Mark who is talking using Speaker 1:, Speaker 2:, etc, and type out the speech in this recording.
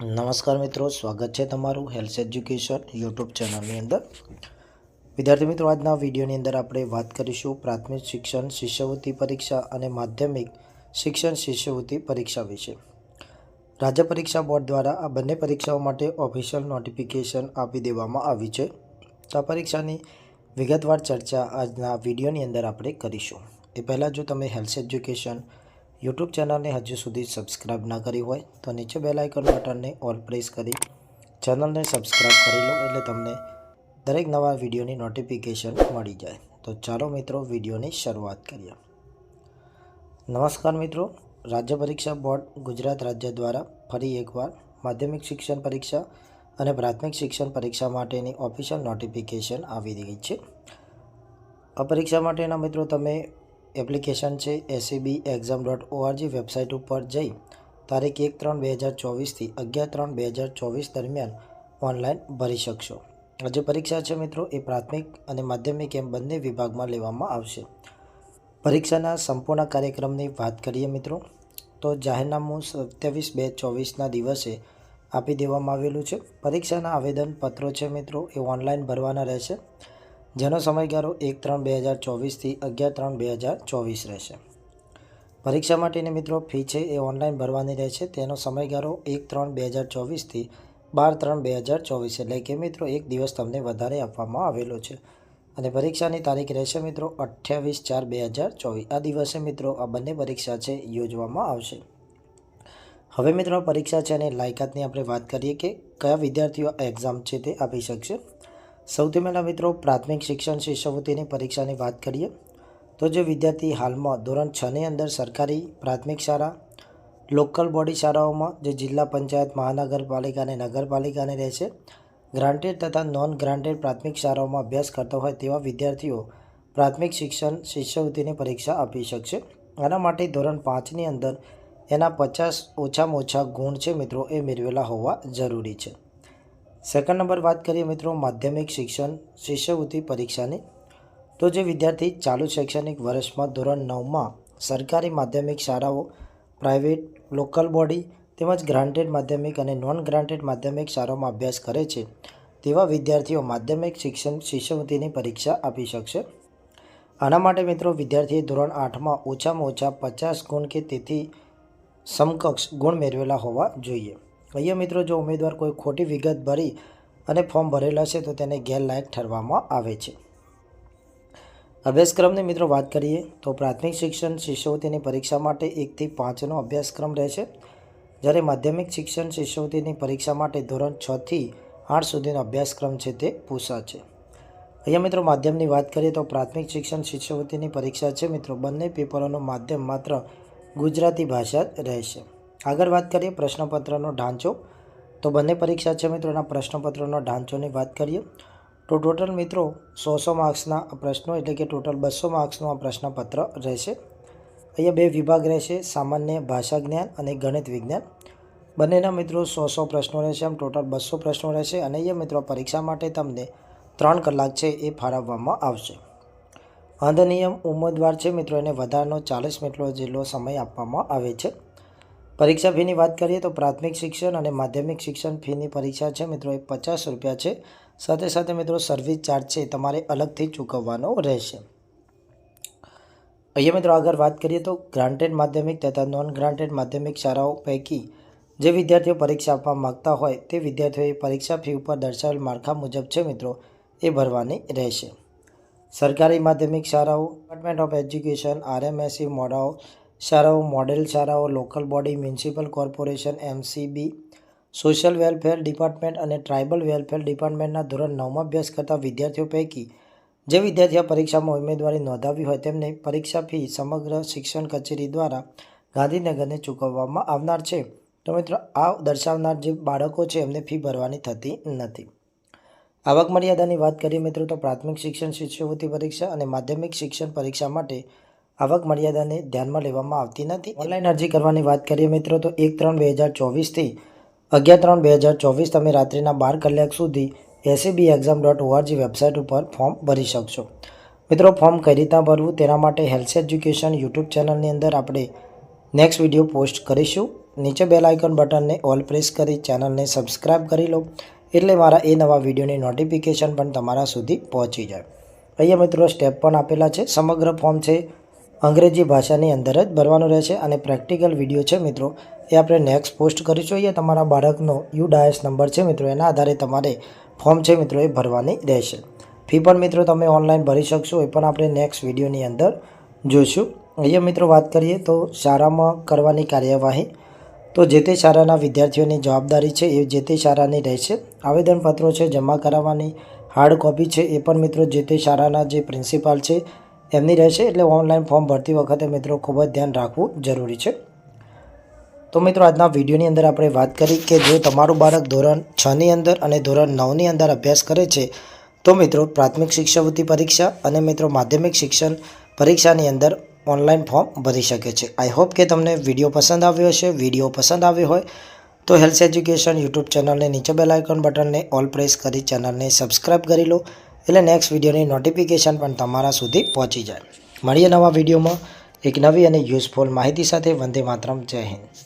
Speaker 1: નમસ્કાર મિત્રો, સ્વાગત છે તમારું હેલ્થ એજ્યુકેશન યુટ્યુબ ચેનલની અંદર. વિદ્યાર્થી મિત્રો, આજના વિડીયોની અંદર આપણે વાત કરીશું પ્રાથમિક શિક્ષણ શિષ્યવૃત્તિ પરીક્ષા અને માધ્યમિક શિક્ષણ શિષ્યવૃત્તિ પરીક્ષા વિશે. રાજ્ય પરીક્ષા બોર્ડ દ્વારા આ બંને પરીક્ષાઓ માટે ઓફિશિયલ નોટિફિકેશન આપી દેવામાં આવી છે. તો આ પરીક્ષાની વિગતવાર ચર્ચા આજના વિડીયોની અંદર આપણે કરીશું. એ પહેલાં જો તમે હેલ્થ એજ્યુકેશન યુટ્યુબ ચેનલને હજુ સુધી સબસ્ક્રાઇબ ના કરી હોય તો નીચે બેલ આઇકન બટનને ઓલ પ્રેસ કરી ચેનલને સબસ્ક્રાઇબ કરી લો એટલે તમને દરેક નવા વિડીયોની નોટિફિકેશન મળી જાય. તો ચાલો મિત્રો વિડીયોની શરૂઆત કરીએ. નમસ્કાર મિત્રો, રાજ્ય પરીક્ષા બોર્ડ ગુજરાત રાજ્ય દ્વારા ફરી એકવાર માધ્યમિક શિક્ષણ પરીક્ષા અને પ્રાથમિક શિક્ષણ પરીક્ષા માટેની ઓફિશિયલ નોટિફિકેશન આવી રહી છે. આ પરીક્ષા માટેના મિત્રો તમે એપ્લિકેશન છે ACB exam dot ORG website ઉપર જઈ તારીખ એક ત્રણ બે હજાર ચોવીસથી અગિયાર ત્રણ બે હજાર ચોવીસ દરમિયાન ઓનલાઈન ભરી શકશો. આ જે પરીક્ષા છે મિત્રો, એ પ્રાથમિક અને માધ્યમિક એમ બંને વિભાગમાં લેવામાં આવશે. પરીક્ષાના સંપૂર્ણ કાર્યક્રમની વાત કરીએ મિત્રો, તો જાહેરનામું સત્યાવીસ બે ચોવીસના દિવસે આપી દેવામાં આવેલું છે. પરીક્ષાના આવેદનપત્રો છે મિત્રો, એ ઓનલાઈન ભરવાના રહેશે. જેનો સમયગાળો એક ત્રણ બે હજાર ચોવીસથી અગિયાર ત્રણ બે હજાર ચોવીસ રહેશે. પરીક્ષા માટેની મિત્રો, ફી છે એ ઓનલાઈન ભરવાની રહેશે. તેનો સમયગાળો એક ત્રણ બે હજાર ચોવીસથી બાર ત્રણ બે હજાર ચોવીસ એટલે કે મિત્રો, એક દિવસ તમને વધારે આપવામાં આવેલો છે. અને પરીક્ષાની તારીખ રહેશે મિત્રો, અઠ્યાવીસ ચાર બે હજાર ચોવીસ. આ દિવસે મિત્રો, આ બંને પરીક્ષા છે યોજવામાં આવશે. હવે મિત્રો પરીક્ષા છે અને લાયકાતની આપણે વાત કરીએ કે કયા વિદ્યાર્થીઓ એક્ઝામ છે તે આપી શકશે. સૌથી પહેલાં મિત્રો, પ્રાથમિક શિક્ષણ શિષ્યવૃત્તિની પરીક્ષાની વાત કરીએ, તો જે વિદ્યાર્થી હાલમાં ધોરણ છની અંદર સરકારી પ્રાથમિક શાળા, લોકલ બોડી શાળાઓમાં જે જિલ્લા પંચાયત મહાનગરપાલિકા અને નગરપાલિકાને રહેશે ગ્રાન્ટેડ તથા નોન ગ્રાન્ટેડ પ્રાથમિક શાળાઓમાં અભ્યાસ કરતા હોય તેવા વિદ્યાર્થીઓ પ્રાથમિક શિક્ષણ શિષ્યવૃત્તિની પરીક્ષા આપી શકશે. આના માટે ધોરણ પાંચની અંદર એના પચાસ ઓછામાં ઓછા ગુણ છે મિત્રો, એ મેળવેલા હોવા જરૂરી છે. સેકન્ડ નંબર વાત કરીએ મિત્રો માધ્યમિક શિક્ષણ શિષ્યવૃત્તિ પરીક્ષાની. તો જે વિદ્યાર્થી ચાલુ શૈક્ષણિક વર્ષમાં ધોરણ નવમાં સરકારી માધ્યમિક શાળાઓ પ્રાઇવેટ લોકલ બોડી તેમજ ગ્રાન્ટેડ માધ્યમિક અને નોન ગ્રાન્ટેડ માધ્યમિક શાળાઓમાં અભ્યાસ કરે છે, તેવા વિદ્યાર્થીઓ માધ્યમિક શિક્ષણ શિષ્યવૃત્તિની પરીક્ષા આપી શકશે. આના માટે મિત્રો વિદ્યાર્થીએ ધોરણ આઠમાં ઓછામાં ઓછા પચાસ ગુણ કે તેથી સમકક્ષ ગુણ મેળવેલા હોવા જોઈએ. અહીંયા મિત્રો, જો ઉમેદવાર કોઈ ખોટી વિગત ભરી અને ફોર્મ ભરેલા છે, તો તેને ગેરલાયક ઠરવામાં આવે છે. અભ્યાસક્રમની મિત્રો વાત કરીએ, તો પ્રાથમિક શિક્ષણ શિષ્યવૃત્તિની પરીક્ષા માટે એકથી પાંચનો અભ્યાસક્રમ રહેશે. જ્યારે માધ્યમિક શિક્ષણ શિષ્યવૃત્તિની પરીક્ષા માટે ધોરણ છથી આઠ સુધીનો અભ્યાસક્રમ છે, તે પૂછાશે. અહીંયા મિત્રો, માધ્યમની વાત કરીએ, તો પ્રાથમિક શિક્ષણ શિષ્યવૃત્તિની પરીક્ષા છે, મિત્રો. બંને પેપરોનું માધ્યમ માત્ર ગુજરાતી ભાષા જ રહેશે. આગળ વાત કરીએ પ્રશ્નપત્રનો ઢાંચો. તો બંને પરીક્ષા છે મિત્રોના પ્રશ્નપત્રનો ઢાંચોની વાત કરીએ. તો ટોટલ મિત્રો સો સો માર્ક્સના પ્રશ્નો, એટલે કે ટોટલ બસો માર્ક્સનું આ પ્રશ્નપત્ર રહેશે. અહીંયા બે વિભાગ રહેશે, સામાન્ય ભાષા જ્ઞાન અને ગણિત વિજ્ઞાન. બંનેના મિત્રો સો સો પ્રશ્નો રહેશે, આમ ટોટલ બસો પ્રશ્નો રહેશે અને અહીંયા મિત્રો પરીક્ષા માટે તમને ત્રણ કલાક છે એ ફાળવવામાં આવશે. અંધ નિયમ ઉમેદવાર છે મિત્રો, એને વધારાનો ચાલીસ મિત્રો જેટલો સમય આપવામાં આવે છે. પરીક્ષા ફીની વાત કરીએ તો પ્રાથમિક શિક્ષણ અને માધ્યમિક શિક્ષણ ફીની પરીક્ષા છે મિત્રો એ પચાસ રૂપિયા છે. સાથે સાથે મિત્રો સર્વિસ ચાર્જ છે તમારે અલગથી ચૂકવવાનો રહેશે. અહીંયા મિત્રો આગળ વાત કરીએ તો ગ્રાન્ટેડ માધ્યમિક તથા નોન ગ્રાન્ટેડ માધ્યમિક શાળાઓ પૈકી જે વિદ્યાર્થીઓ પરીક્ષા આપવા માગતા હોય તે વિદ્યાર્થીઓએ પરીક્ષા ફી ઉપર દર્શાવેલ માળખા મુજબ છે મિત્રો એ ભરવાની રહેશે. સરકારી માધ્યમિક શાળાઓ ડિપાર્ટમેન્ટ ઓફ એજ્યુકેશન આરએમએસસી મોડાઓ શાળાઓ, મોડેલ શાળાઓ, local body, municipal corporation, MCB, social welfare department અને ટ્રાઇબલ વેલફેર ડિપાર્ટમેન્ટના ધોરણ નવમાં અભ્યાસ કરતા વિદ્યાર્થીઓ પૈકી જે વિદ્યાર્થીઓ પરીક્ષામાં ઉમેદવારી નોંધાવી હોય તેમને પરીક્ષા ફી સમગ્ર શિક્ષણ કચેરી દ્વારા ગાંધીનગરને ચૂકવવામાં આવનાર છે. તો મિત્રો, આ દર્શાવનાર જે બાળકો છે, એમને ફી ભરવાની થતી નથી. આવક મર્યાદાની વાત કરીએ મિત્રો, તો પ્રાથમિક શિક્ષણ શિષ્યવૃત્તિ પરીક્ષા અને માધ્યમિક શિક્ષણ પરીક્ષા માટે આવક મર્યાદાને ધ્યાનમાં લેવામાં આવતી નથી. ઓનલાઈન અરજી કરવાની વાત કરીએ મિત્રો, તો એક ત્રણ બે હજાર ચોવીસથી અગિયાર ત્રણ બે હજાર ચોવીસ તમે રાત્રિના બાર કલાક સુધી ACB exam dot ORG website ઉપર ફોર્મ ભરી શકશો. મિત્રો ફોર્મ કઈ રીતના ભરવું તેના માટે હેલ્થ એજ્યુકેશન યુટ્યુબ ચેનલની અંદર આપણે નેક્સ્ટ વીડિયો પોસ્ટ કરીશું. નીચે બેલ આઇકોન બટનને ઓલ પ્રેસ કરી ચેનલને સબસ્ક્રાઇબ કરી લો. એટલે મારા એ નવા વિડીયોની નોટિફિકેશન પણ તમારા સુધી પહોંચી જાય. અહીંયા મિત્રો સ્ટેપ પણ આપેલા છે. સમગ્ર ફોર્મ છે અંગ્રેજી ભાષાની અંદર જ ભરવાનું રહેશે અને પ્રેક્ટિકલ વીડિયો છે મિત્રો, એ આપણે નેક્સ્ટ પોસ્ટ કરીશું જોઈએ તમારા બાળકનો યુ ડાયસ નંબર છે મિત્રો, એના આધારે તમારે ફોર્મ છે મિત્રો, એ ભરવાની રહેશે. ફી પણ મિત્રો તમે ઓનલાઈન ભરી શકશો, એ પણ આપણે નેક્સ્ટ વિડીયોની અંદર જોઈશું. અહીંયા મિત્રો વાત કરીએ તો શાળામાં કરવાની કાર્યવાહી. તો જે તે શાળાના વિદ્યાર્થીઓની જવાબદારી છે, એ જે તે શાળાની રહેશે. આવેદનપત્રો છે જમા કરાવવાની હાર્ડ કોપી છે, એ પણ મિત્રો જે તે શાળાના જે પ્રિન્સિપાલ છે એમની રહેશે એટલે ઓનલાઈન ફોર્મ ભરતી વખતે મિત્રો ખૂબ જ ધ્યાન રાખવું જરૂરી છે. તો મિત્રો આજના વિડીયોની અંદર આપણે વાત કરી કે જો તમારું બાળક ધોરણ છની અંદર અને ધોરણ નવની અંદર અભ્યાસ કરે છે, તો મિત્રો પ્રાથમિક શિક્ષાવૃત્તિ પરીક્ષા અને મિત્રો માધ્યમિક શિક્ષણ પરીક્ષાની અંદર ઓનલાઈન ફોર્મ ભરી શકે છે. આઈ હોપ કે તમને વીડિયો પસંદ આવ્યો હશે. વીડિયો પસંદ આવ્યો હોય તો હેલ્થ એજ્યુકેશન યુટ્યુબ ચેનલને નીચે બેલાઇકન બટનને ઓલ પ્રેસ કરી ચેનલને સબસ્ક્રાઇબ કરી લો. એટલે નેક્સ્ટ વિડીયોની નોટિફિકેશન પણ તમારા સુધી પહોંચી જાય. મળીએ નવા વિડીયોમાં. એક નવી અને યુઝફુલ માહિતી સાથે વંદે માતરમ. જય હિન્દ.